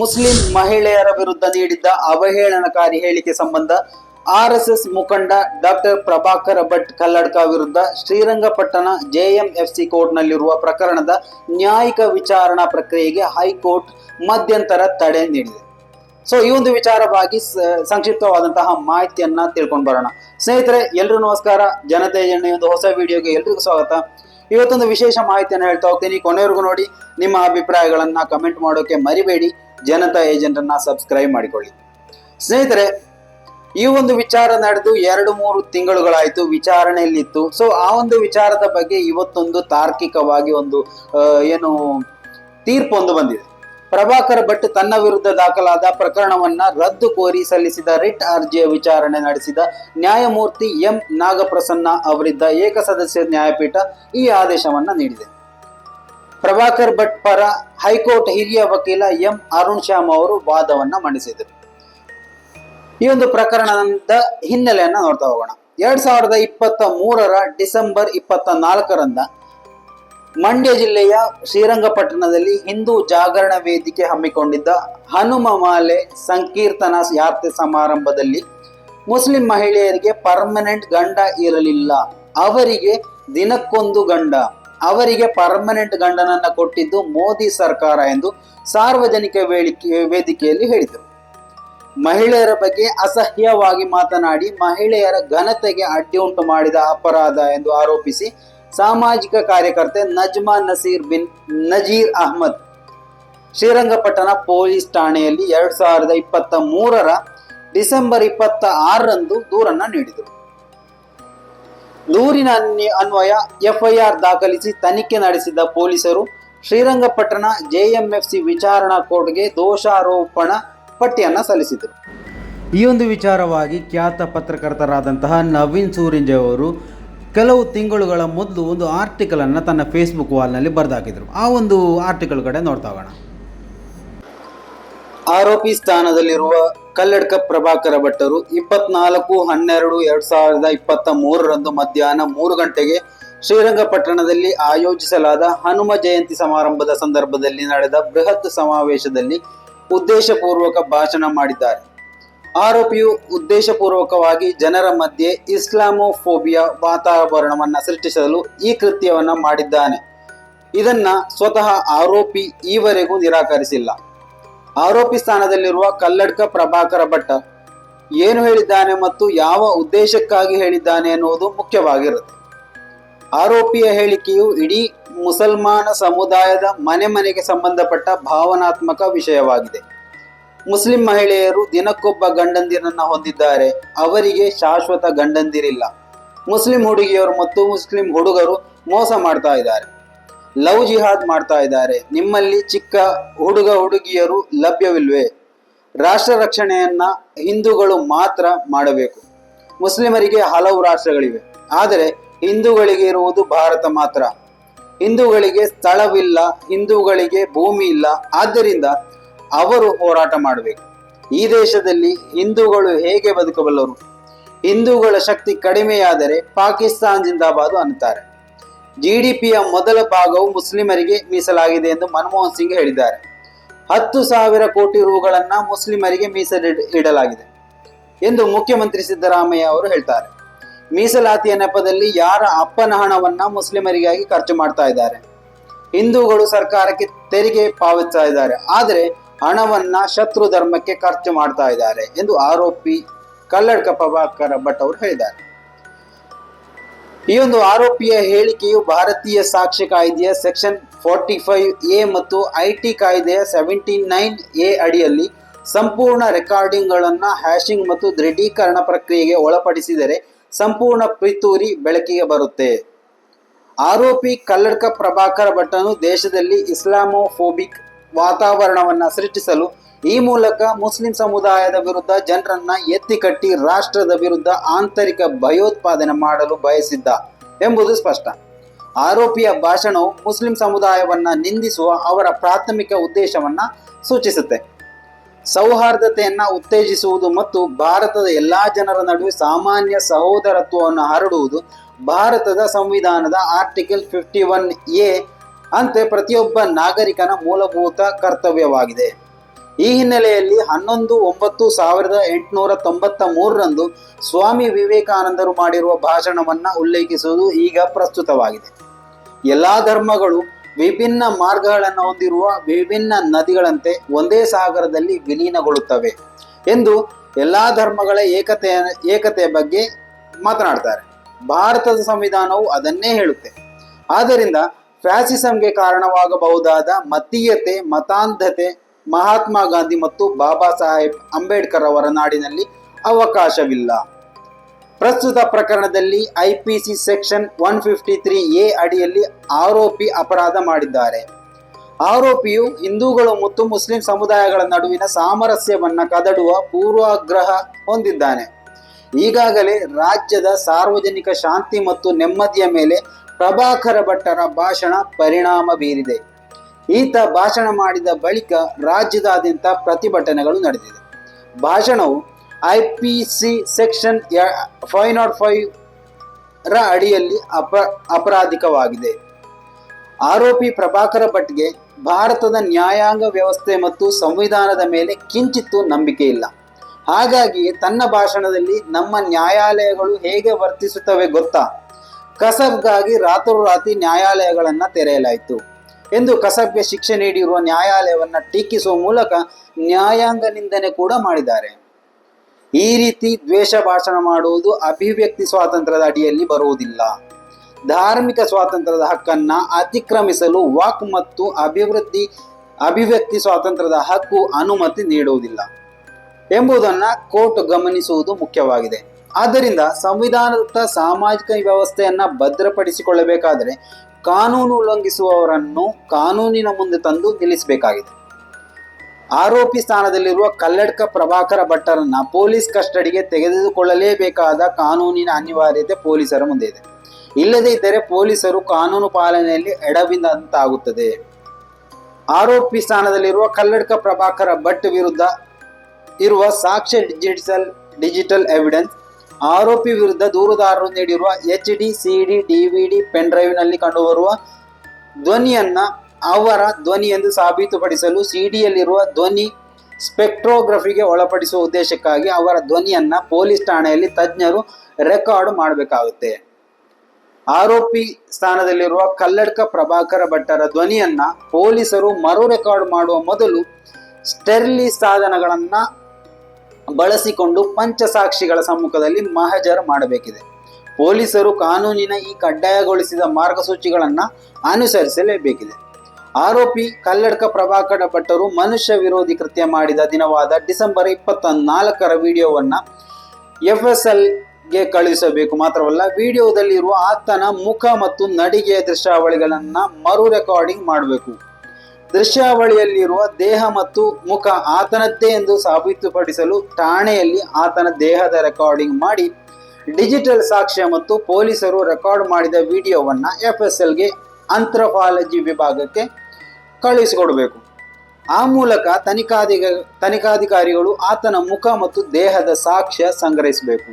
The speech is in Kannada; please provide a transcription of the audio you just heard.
ಮುಸ್ಲಿಂ ಮಹಿಳೆಯರ ವಿರುದ್ಧ ನೀಡಿದ್ದ ಅವಹೇಳನಕಾರಿ ಹೇಳಿಕೆ ಸಂಬಂಧ ಆರ್ಎಸ್ಎಸ್ ಮುಖಂಡ ಡಾಕ್ಟರ್ ಪ್ರಭಾಕರ ಭಟ್ ಕಲ್ಲಡ್ಕ ವಿರುದ್ಧ ಶ್ರೀರಂಗಪಟ್ಟಣ ಜೆಎಂಎಫ್ಸಿ ಕೋರ್ಟ್ನಲ್ಲಿರುವ ಪ್ರಕರಣದ ನ್ಯಾಯಿಕ ವಿಚಾರಣಾ ಪ್ರಕ್ರಿಯೆಗೆ ಹೈಕೋರ್ಟ್ ಮಧ್ಯಂತರ ತಡೆ ನೀಡಿದೆ. ಸೊ ಈ ಒಂದು ವಿಚಾರವಾಗಿ ಸಂಕ್ಷಿಪ್ತವಾದಂತಹ ಮಾಹಿತಿಯನ್ನ ತಿಳ್ಕೊಂಡು ಬರೋಣ. ಸ್ನೇಹಿತರೆ, ಎಲ್ರಿಗೂ ನಮಸ್ಕಾರ. ಜನತೆ ಜನ ಒಂದು ಹೊಸ ವಿಡಿಯೋಗೆ ಎಲ್ರಿಗೂ ಸ್ವಾಗತ. ಇವತ್ತೊಂದು ವಿಶೇಷ ಮಾಹಿತಿಯನ್ನು ಹೇಳ್ತಾ ಹೋಗ್ತೀನಿ. ಕೊನೆವರೆಗೂ ನೋಡಿ, ನಿಮ್ಮ ಅಭಿಪ್ರಾಯಗಳನ್ನ ಕಮೆಂಟ್ ಮಾಡೋಕೆ ಮರಿಬೇಡಿ. ಜನತಾ ಏಜೆಂಟ್ ಅನ್ನ ಸಬ್ಸ್ಕ್ರೈಬ್ ಮಾಡಿಕೊಳ್ಳಿ. ಸ್ನೇಹಿತರೆ, ಈ ಒಂದು ವಿಚಾರ ನಡೆದು ಎರಡು ಮೂರು ತಿಂಗಳುಗಳಾಯ್ತು, ವಿಚಾರಣೆಯಲ್ಲಿತ್ತು. ಸೊ ಆ ಒಂದು ವಿಚಾರದ ಬಗ್ಗೆ ಇವತ್ತೊಂದು ತಾರ್ಕಿಕವಾಗಿ ಒಂದು ಏನು ತೀರ್ಪು ಒಂದು ಬಂದಿದೆ. ಪ್ರಭಾಕರ್ ಭಟ್ ತನ್ನ ವಿರುದ್ಧ ದಾಖಲಾದ ಪ್ರಕರಣವನ್ನ ರದ್ದು ಕೋರಿ ಸಲ್ಲಿಸಿದ ರಿಟ್ ಅರ್ಜಿಯ ವಿಚಾರಣೆ ನಡೆಸಿದ ನ್ಯಾಯಮೂರ್ತಿ ಎಂ ನಾಗಪ್ರಸನ್ನ ಅವರಿದ್ದ ಏಕಸದಸ್ಯ ನ್ಯಾಯಪೀಠ ಈ ಆದೇಶವನ್ನ ನೀಡಿದೆ. ಪ್ರಭಾಕರ್ ಭಟ್ ಪರ ಹೈಕೋರ್ಟ್ ಹಿರಿಯ ವಕೀಲ ಎಂ ಅರುಣ್ ಶ್ಯಾಮ್ ಅವರು ವಾದವನ್ನ ಮಂಡಿಸಿದರು. ಈ ಒಂದು ಪ್ರಕರಣದ ಹಿನ್ನೆಲೆಯನ್ನ ನೋಡ್ತಾ ಹೋಗೋಣ. ಎರಡ್ ಸಾವಿರದ ಇಪ್ಪತ್ತ ಮೂರರ ಡಿಸೆಂಬರ್ ಇಪ್ಪತ್ತ ನಾಲ್ಕರಂದ ಮಂಡ್ಯ ಜಿಲ್ಲೆಯ ಶ್ರೀರಂಗಪಟ್ಟಣದಲ್ಲಿ ಹಿಂದೂ ಜಾಗರಣ ವೇದಿಕೆ ಹಮ್ಮಿಕೊಂಡಿದ್ದ ಹನುಮಮಾಲೆ ಸಂಕೀರ್ತನಾ ಯಾತ್ರೆ ಸಮಾರಂಭದಲ್ಲಿ ಮುಸ್ಲಿಂ ಮಹಿಳೆಯರಿಗೆ ಪರ್ಮನೆಂಟ್ ಗಂಡ ಇರಲಿಲ್ಲ. ಅವರಿಗೆ ದಿನಕ್ಕೊಂದು ಗಂಡ. ಅವರಿಗೆ ಪರ್ಮನೆಂಟ್ ಗಂಡನನ್ನ ಕೊಟ್ಟಿದ್ದು ಮೋದಿ ಸರ್ಕಾರ ಎಂದು ಸಾರ್ವಜನಿಕ ವೇದಿಕೆ ವೇದಿಕೆಯಲ್ಲಿ ಹೇಳಿದರು. ಮಹಿಳೆಯರ ಬಗ್ಗೆ ಅಸಹ್ಯವಾಗಿ ಮಾತನಾಡಿ ಮಹಿಳೆಯರ ಘನತೆಗೆ ಅಡ್ಡಿ ಉಂಟು ಮಾಡಿದ ಅಪರಾಧ ಎಂದು ಆರೋಪಿಸಿ ಸಾಮಾಜಿಕ ಕಾರ್ಯಕರ್ತೆ ನಜ್ಮಾ ನಸೀರ್ ಬಿನ್ ನಜೀರ್ ಅಹ್ಮದ್ ಶ್ರೀರಂಗಪಟ್ಟಣ ಪೊಲೀಸ್ ಠಾಣೆಯಲ್ಲಿ ಎರಡ್ ಸಾವಿರದ ಇಪ್ಪತ್ತ ಮೂರರ ಡಿಸೆಂಬರ್ ಇಪ್ಪತ್ತ ಆರರಂದು ದೂರನ್ನ ನೀಡಿದರು. ದೂರಿನ ಅನ್ವಯ ಎಫ್ಐಆರ್ ದಾಖಲಿಸಿ ತನಿಖೆ ನಡೆಸಿದ ಪೊಲೀಸರು ಶ್ರೀರಂಗಪಟ್ಟಣ ಜೆಎಂಎಫ್ಸಿ ವಿಚಾರಣಾ ಕೋರ್ಟ್ಗೆ ದೋಷಾರೋಪಣ ಪಟ್ಟಿಯನ್ನು ಸಲ್ಲಿಸಿದರು ಈ ಒಂದು ವಿಚಾರವಾಗಿ ಖ್ಯಾತ ಪತ್ರಕರ್ತರಾದಂತಹ ನವೀನ್ ಸೂರಿಂಜೆ ಅವರು ಕೆಲವು ತಿಂಗಳುಗಳ ಮೊದಲು ಒಂದು ಆರ್ಟಿಕಲನ್ನು ತನ್ನ ಫೇಸ್ಬುಕ್ ವಾಲ್ನಲ್ಲಿ ಬರೆದಾಕಿದ್ರು. ಆ ಒಂದು ಆರ್ಟಿಕಲ್ ಕಡೆ ನೋಡ್ತಾ ಹೋಗೋಣ. ಆರೋಪಿ ಸ್ಥಾನದಲ್ಲಿರುವ ಕಲ್ಲಡ್ಕ ಪ್ರಭಾಕರ ಭಟ್ಟರು ಇಪ್ಪತ್ನಾಲ್ಕು, ಹನ್ನೆರಡು, ಎರಡ್ ಸಾವಿರದ ಇಪ್ಪತ್ತ ಮೂರರಂದು ಮಧ್ಯಾಹ್ನ ಮೂರು ಗಂಟೆಗೆ ಶ್ರೀರಂಗಪಟ್ಟಣದಲ್ಲಿ ಆಯೋಜಿಸಲಾದ ಹನುಮ ಜಯಂತಿ ಸಮಾರಂಭದ ಸಂದರ್ಭದಲ್ಲಿ ನಡೆದ ಬೃಹತ್ ಸಮಾವೇಶದಲ್ಲಿ ಉದ್ದೇಶಪೂರ್ವಕ ಭಾಷಣ ಮಾಡಿದ್ದಾರೆ. ಆರೋಪಿಯು ಉದ್ದೇಶಪೂರ್ವಕವಾಗಿ ಜನರ ಮಧ್ಯೆ ಇಸ್ಲಾಮೋಫೋಬಿಯಾ ವಾತಾವರಣವನ್ನು ಸೃಷ್ಟಿಸಲು ಈ ಕೃತ್ಯವನ್ನು ಮಾಡಿದ್ದಾನೆ. ಇದನ್ನ ಸ್ವತಃ ಆರೋಪಿ ಈವರೆಗೂ ನಿರಾಕರಿಸಿಲ್ಲ. ಆರೋಪಿ ಸ್ಥಾನದಲ್ಲಿರುವ ಕಲ್ಲಡ್ಕ ಪ್ರಭಾಕರ ಭಟ್ಟ ಏನು ಹೇಳಿದ್ದಾನೆ ಮತ್ತು ಯಾವ ಉದ್ದೇಶಕ್ಕಾಗಿ ಹೇಳಿದ್ದಾನೆ ಎನ್ನುವುದು ಮುಖ್ಯವಾಗಿರುತ್ತೆ. ಆರೋಪಿಯ ಹೇಳಿಕೆಯು ಇಡೀ ಮುಸಲ್ಮಾನ ಸಮುದಾಯದ ಮನೆ ಮನೆಗೆ ಸಂಬಂಧಪಟ್ಟ ಭಾವನಾತ್ಮಕ ವಿಷಯವಾಗಿದೆ. ಮುಸ್ಲಿಂ ಮಹಿಳೆಯರು ದಿನಕ್ಕೊಬ್ಬ ಗಂಡಂದಿರನ್ನ ಹೊಂದಿದ್ದಾರೆ. ಅವರಿಗೆ ಶಾಶ್ವತ ಗಂಡಂದಿರಿಲ್ಲ. ಮುಸ್ಲಿಂ ಹುಡುಗಿಯರು ಮತ್ತು ಮುಸ್ಲಿಂ ಹುಡುಗರು ಮೋಸ ಮಾಡ್ತಾ ಇದ್ದಾರೆ. ಲವ್ ಜಿಹಾದ್ ಮಾಡ್ತಾ ಇದ್ದಾರೆ. ನಿಮ್ಮಲ್ಲಿ ಚಿಕ್ಕ ಹುಡುಗ ಹುಡುಗಿಯರು ಲಭ್ಯವಿಲ್ವೇ? ರಾಷ್ಟ್ರ ರಕ್ಷಣೆಯನ್ನ ಹಿಂದೂಗಳು ಮಾತ್ರ ಮಾಡಬೇಕು. ಮುಸ್ಲಿಮರಿಗೆ ಹಲವು ರಾಷ್ಟ್ರಗಳಿವೆ. ಆದರೆ ಹಿಂದೂಗಳಿಗೆ ಇರುವುದು ಭಾರತ ಮಾತ್ರ. ಹಿಂದೂಗಳಿಗೆ ಸ್ಥಳವಿಲ್ಲ, ಹಿಂದೂಗಳಿಗೆ ಭೂಮಿ ಇಲ್ಲ. ಆದ್ದರಿಂದ ಅವರು ಹೋರಾಟ ಮಾಡಬೇಕು. ಈ ದೇಶದಲ್ಲಿ ಹಿಂದೂಗಳು ಹೇಗೆ ಬದುಕಬಲ್ಲರು? ಹಿಂದೂಗಳ ಶಕ್ತಿ ಕಡಿಮೆಯಾದರೆ ಪಾಕಿಸ್ತಾನ್ ಜಿಂದಾಬಾದ್ ಅನ್ನುತ್ತಾರೆ. ಜಿಡಿಪಿಯ ಮೊದಲ ಭಾಗವು ಮುಸ್ಲಿಮರಿಗೆ ಮೀಸಲಾಗಿದೆ ಎಂದು ಮನಮೋಹನ್ ಸಿಂಗ್ ಹೇಳಿದ್ದಾರೆ. ಹತ್ತು ಸಾವಿರ ಕೋಟಿ ರುಗಳನ್ನ ಮುಸ್ಲಿಮರಿಗೆ ಮೀಸಲಿಡ ಇಡಲಾಗಿದೆ ಎಂದು ಮುಖ್ಯಮಂತ್ರಿ ಸಿದ್ದರಾಮಯ್ಯ ಅವರು ಹೇಳ್ತಾರೆ. ಮೀಸಲಾತಿಯ ನೆಪದಲ್ಲಿ ಯಾರ ಅಪ್ಪನ ಹಣವನ್ನ ಮುಸ್ಲಿಮರಿಗಾಗಿ ಖರ್ಚು ಮಾಡ್ತಾ ಇದ್ದಾರೆ. ಹಿಂದೂಗಳು ಸರ್ಕಾರಕ್ಕೆ ತೆರಿಗೆ ಪಾವತಿಸ್ತಾ ಇದ್ದಾರೆ. ಆದರೆ ಹಣವನ್ನ ಶತ್ರು ಧರ್ಮಕ್ಕೆ ಖರ್ಚು ಮಾಡ್ತಾ ಇದ್ದಾರೆ ಎಂದು ಆರೋಪಿ ಕಲ್ಲಡ್ಕ ಪ್ರಭಾಕರ ಭಟ್ ಅವರು ಹೇಳಿದ್ದಾರೆ. ಈ ಒಂದು ಆರೋಪಿಯ ಹೇಳಿಕೆಯು ಭಾರತೀಯ ಸಾಕ್ಷ್ಯ ಕಾಯ್ದೆಯ ಸೆಕ್ಷನ್ ಫಾರ್ಟಿ ಫೈವ್ ಎ ಮತ್ತು ಐ ಟಿ ಕಾಯ್ದೆಯ ಸೆವೆಂಟಿ ನೈನ್ ಎ ಅಡಿಯಲ್ಲಿ ಸಂಪೂರ್ಣ ರೆಕಾರ್ಡಿಂಗ್ಗಳನ್ನು ಹ್ಯಾಶಿಂಗ್ ಮತ್ತು ದೃಢೀಕರಣ ಪ್ರಕ್ರಿಯೆಗೆ ಒಳಪಡಿಸಿದರೆ ಸಂಪೂರ್ಣ ಪಿತೂರಿ ಬೆಳಕಿಗೆ ಬರುತ್ತೆ. ಆರೋಪಿ ಕಲ್ಲಡ್ಕ ಪ್ರಭಾಕರ ಭಟ್ಟನು ದೇಶದಲ್ಲಿ ಇಸ್ಲಾಮೋಫೋಬಿಕ್ ವಾತಾವರಣವನ್ನು ಸೃಷ್ಟಿಸಲು ಈ ಮೂಲಕ ಮುಸ್ಲಿಂ ಸಮುದಾಯದ ವಿರುದ್ಧ ಜನರನ್ನ ಎತ್ತಿ ಕಟ್ಟಿ ರಾಷ್ಟ್ರದ ವಿರುದ್ಧ ಆಂತರಿಕ ಭಯೋತ್ಪಾದನೆ ಮಾಡಲು ಬಯಸಿದ್ದ ಎಂಬುದು ಸ್ಪಷ್ಟ. ಆರೋಪಿಯ ಭಾಷಣವು ಮುಸ್ಲಿಂ ಸಮುದಾಯವನ್ನ ನಿಂದಿಸುವ ಅವರ ಪ್ರಾಥಮಿಕ ಉದ್ದೇಶವನ್ನ ಸೂಚಿಸುತ್ತೆ. ಸೌಹಾರ್ದತೆಯನ್ನ ಉತ್ತೇಜಿಸುವುದು ಮತ್ತು ಭಾರತದ ಎಲ್ಲಾ ಜನರ ನಡುವೆ ಸಾಮಾನ್ಯ ಸಹೋದರತ್ವವನ್ನು ಹರಡುವುದು ಭಾರತದ ಸಂವಿಧಾನದ ಆರ್ಟಿಕಲ್ ಫಿಫ್ಟಿ ಒನ್ ಎ ಅಂತೆ ಪ್ರತಿಯೊಬ್ಬ ನಾಗರಿಕನ ಮೂಲಭೂತ ಕರ್ತವ್ಯವಾಗಿದೆ. ಈ ಹಿನ್ನೆಲೆಯಲ್ಲಿ ಹನ್ನೊಂದು, ಒಂಬತ್ತು ಸಾವಿರದ ಎಂಟುನೂರ ತೊಂಬತ್ತ ಮೂರರಂದು ಸ್ವಾಮಿ ವಿವೇಕಾನಂದರು ಮಾಡಿರುವ ಭಾಷಣವನ್ನ ಉಲ್ಲೇಖಿಸುವುದು ಈಗ ಪ್ರಸ್ತುತವಾಗಿದೆ. ಎಲ್ಲಾ ಧರ್ಮಗಳು ವಿಭಿನ್ನ ಮಾರ್ಗಗಳನ್ನು ಹೊಂದಿರುವ ವಿಭಿನ್ನ ನದಿಗಳಂತೆ ಒಂದೇ ಸಾಗರದಲ್ಲಿ ವಿಲೀನಗೊಳ್ಳುತ್ತವೆ ಎಂದು ಎಲ್ಲಾ ಧರ್ಮಗಳ ಏಕತೆಯ ಏಕತೆಯ ಬಗ್ಗೆ ಮಾತನಾಡ್ತಾರೆ. ಭಾರತದ ಸಂವಿಧಾನವು ಅದನ್ನೇ ಹೇಳುತ್ತೆ. ಆದ್ದರಿಂದ ಫ್ಯಾಸಿಸಂಗೆ ಕಾರಣವಾಗಬಹುದಾದ ಮತೀಯತೆ, ಮತಾಂಧತೆ ಮಹಾತ್ಮ ಗಾಂಧಿ ಮತ್ತು ಬಾಬಾ ಸಾಹೇಬ್ ಅಂಬೇಡ್ಕರ್ ಅವರ ನಾಡಿನಲ್ಲಿ ಅವಕಾಶವಿಲ್ಲ. ಪ್ರಸ್ತುತ ಪ್ರಕರಣದಲ್ಲಿ IPC section one fifty three A ಅಡಿಯಲ್ಲಿ ಆರೋಪಿ ಅಪರಾಧ ಮಾಡಿದ್ದಾರೆ. ಆರೋಪಿಯು ಹಿಂದೂಗಳು ಮತ್ತು ಮುಸ್ಲಿಂ ಸಮುದಾಯಗಳ ನಡುವಿನ ಸಾಮರಸ್ಯವನ್ನು ಕದಡುವ ಪೂರ್ವಾಗ್ರಹ ಹೊಂದಿದ್ದಾನೆ. ಈಗಾಗಲೇ ರಾಜ್ಯದ ಸಾರ್ವಜನಿಕ ಶಾಂತಿ ಮತ್ತು ನೆಮ್ಮದಿಯ ಮೇಲೆ ಪ್ರಭಾಕರ ಭಟ್ಟರ ಭಾಷಣ ಪರಿಣಾಮ ಬೀರಿದೆ. ಈತ ಭಾಷಣ ಮಾಡಿದ ಬಳಿಕ ರಾಜ್ಯದಾದ್ಯಂತ ಪ್ರತಿಭಟನೆಗಳು ನಡೆದಿದೆ. ಭಾಷಣವು I P C section five naught five ರ ಅಡಿಯಲ್ಲಿ ಅಪ, ಅಪರಾಧಿಕವಾಗಿದೆ. ಆರೋಪಿ ಪ್ರಭಾಕರ ಭಟ್ಗೆ ಭಾರತದ ನ್ಯಾಯಾಂಗ ವ್ಯವಸ್ಥೆ ಮತ್ತು ಸಂವಿಧಾನದ ಮೇಲೆ ಕಿಂಚಿತ್ತೂ ನಂಬಿಕೆ ಇಲ್ಲ. ಹಾಗಾಗಿ ತನ್ನ ಭಾಷಣದಲ್ಲಿ ನಮ್ಮ ನ್ಯಾಯಾಲಯಗಳು ಹೇಗೆ ವರ್ತಿಸುತ್ತವೆ ಗೊತ್ತಾ? ಕಸಬ್ಗಾಗಿ ರಾತ್ರೋರಾತ್ರಿ ನ್ಯಾಯಾಲಯಗಳನ್ನು ತೆರೆಯಲಾಯಿತು. ಎಂದು ಕಸಬ್ಗೆ ಶಿಕ್ಷೆ ನೀಡಿರುವ ನ್ಯಾಯಾಲಯವನ್ನು ಟೀಕಿಸುವ ಮೂಲಕ ನ್ಯಾಯಾಂಗ ನಿಂದನೆ ಕೂಡ ಮಾಡಿದ್ದಾರೆ. ಈ ರೀತಿ ದ್ವೇಷ ಭಾಷಣ ಮಾಡುವುದು ಅಭಿವ್ಯಕ್ತಿ ಸ್ವಾತಂತ್ರ್ಯದ ಅಡಿಯಲ್ಲಿ ಬರುವುದಿಲ್ಲ. ಧಾರ್ಮಿಕ ಸ್ವಾತಂತ್ರ್ಯದ ಹಕ್ಕನ್ನ ಅತಿಕ್ರಮಿಸಲು ವಾಕ್ ಮತ್ತು ಅಭಿವೃದ್ಧಿ, ಅಭಿವ್ಯಕ್ತಿ ಸ್ವಾತಂತ್ರ್ಯದ ಹಕ್ಕು ಅನುಮತಿ ನೀಡುವುದಿಲ್ಲ ಎಂಬುದನ್ನು ಕೋರ್ಟ್ ಗಮನಿಸುವುದು ಮುಖ್ಯವಾಗಿದೆ. ಆದ್ದರಿಂದ ಸಂವಿಧಾನದತ್ತ ಸಾಮಾಜಿಕ ವ್ಯವಸ್ಥೆಯನ್ನ ಭದ್ರಪಡಿಸಿಕೊಳ್ಳಬೇಕಾದರೆ ಕಾನೂನು ಉಲ್ಲಂಘಿಸುವವರನ್ನು ಕಾನೂನಿನ ಮುಂದೆ ತಂದು ನಿಲ್ಲಿಸಬೇಕಾಗಿದೆ. ಆರೋಪಿ ಸ್ಥಾನದಲ್ಲಿರುವ ಕಲ್ಲಡ್ಕ ಪ್ರಭಾಕರ ಭಟ್ಟರನ್ನ ಪೊಲೀಸ್ ಕಸ್ಟಡಿಗೆ ತೆಗೆದುಕೊಳ್ಳಲೇಬೇಕಾದ ಕಾನೂನಿನ ಅನಿವಾರ್ಯತೆ ಪೊಲೀಸರ ಮುಂದೆ ಇದೆ. ಇಲ್ಲದೇ ಇದ್ದರೆ ಪೊಲೀಸರು ಕಾನೂನು ಪಾಲನೆಯಲ್ಲಿ ಎಡವಿದಂತಾಗುತ್ತದೆ. ಆರೋಪಿ ಸ್ಥಾನದಲ್ಲಿರುವ ಕಲ್ಲಡ್ಕ ಪ್ರಭಾಕರ ಭಟ್ ವಿರುದ್ಧ ಇರುವ ಸಾಕ್ಷ್ಯ ಡಿಜಿಟಲ್ ಡಿಜಿಟಲ್ ಎವಿಡೆನ್ಸ್ ಆರೋಪಿ ವಿರುದ್ಧ ದೂರುದಾರರು ನೀಡಿರುವ H D C D DVD, pen ಡ್ರೈವ್ನಲ್ಲಿ ಕಂಡುಬರುವ ಧ್ವನಿಯನ್ನ ಅವರ ಧ್ವನಿ ಎಂದು ಸಾಬೀತುಪಡಿಸಲು ಸಿಡಿಯಲ್ಲಿರುವ ಧ್ವನಿ ಸ್ಪೆಕ್ಟ್ರೋಗ್ರಫಿಗೆ ಒಳಪಡಿಸುವ ಉದ್ದೇಶಕ್ಕಾಗಿ ಅವರ ಧ್ವನಿಯನ್ನ ಪೊಲೀಸ್ ಠಾಣೆಯಲ್ಲಿ ತಜ್ಞರು ರೆಕಾರ್ಡ್ ಮಾಡಬೇಕಾಗುತ್ತೆ. ಆರೋಪಿ ಸ್ಥಾನದಲ್ಲಿರುವ ಕಲ್ಲಡ್ಕ ಪ್ರಭಾಕರ ಭಟ್ಟರ ಧ್ವನಿಯನ್ನ ಪೊಲೀಸರು ಮರು ರೆಕಾರ್ಡ್ ಮಾಡುವ ಮೊದಲು ಸ್ಟೆರ್ಲಿ ಸಾಧನಗಳನ್ನ ಬಳಸಿಕೊಂಡು ಪಂಚಸಾಕ್ಷಿಗಳ ಸಮ್ಮುಖದಲ್ಲಿ ಮಹಜರ್ ಮಾಡಬೇಕಿದೆ. ಪೊಲೀಸರು ಕಾನೂನಿನ ಈ ಕಡ್ಡಾಯಗೊಳಿಸಿದ ಮಾರ್ಗಸೂಚಿಗಳನ್ನು ಅನುಸರಿಸಲೇಬೇಕಿದೆ. ಆರೋಪಿ ಕಲ್ಲಡ್ಕ ಪ್ರಭಾಕರ ಭಟ್ಟರು ಮನುಷ್ಯ ವಿರೋಧಿ ಕೃತ್ಯ ಮಾಡಿದ ದಿನವಾದ ಡಿಸೆಂಬರ್ ಇಪ್ಪತ್ತ ನಾಲ್ಕರ ವಿಡಿಯೋವನ್ನ ಎಫ್ ಎಸ್ ಎಲ್ಗೆ ಕಳುಹಿಸಬೇಕು ಮಾತ್ರವಲ್ಲ, ವಿಡಿಯೋದಲ್ಲಿರುವ ಆತನ ಮುಖ ಮತ್ತು ನಡಿಗೆಯ ದೃಶ್ಯಾವಳಿಗಳನ್ನ ಮರು ರೆಕಾರ್ಡಿಂಗ್ ಮಾಡಬೇಕು. ದೃಶ್ಯಾವಳಿಯಲ್ಲಿರುವ ದೇಹ ಮತ್ತು ಮುಖ ಆತನದ್ದೇ ಎಂದು ಸಾಬೀತುಪಡಿಸಲು ಠಾಣೆಯಲ್ಲಿ ಆತನ ದೇಹದ ರೆಕಾರ್ಡಿಂಗ್ ಮಾಡಿ ಡಿಜಿಟಲ್ ಸಾಕ್ಷ್ಯ ಮತ್ತು ಪೊಲೀಸರು ರೆಕಾರ್ಡ್ ಮಾಡಿದ ವಿಡಿಯೋವನ್ನು ಎಫ್ ಎಸ್ ಎಲ್ಗೆ ಅಂಥ್ರಪಾಲಜಿ ವಿಭಾಗಕ್ಕೆ ಕಳುಹಿಸಿಕೊಡಬೇಕು ಆ ಮೂಲಕ ತನಿಖಾಧಿಗ, ತನಿಖಾಧಿಕಾರಿಗಳು ಆತನ ಮುಖ ಮತ್ತು ದೇಹದ ಸಾಕ್ಷ್ಯ ಸಂಗ್ರಹಿಸಬೇಕು.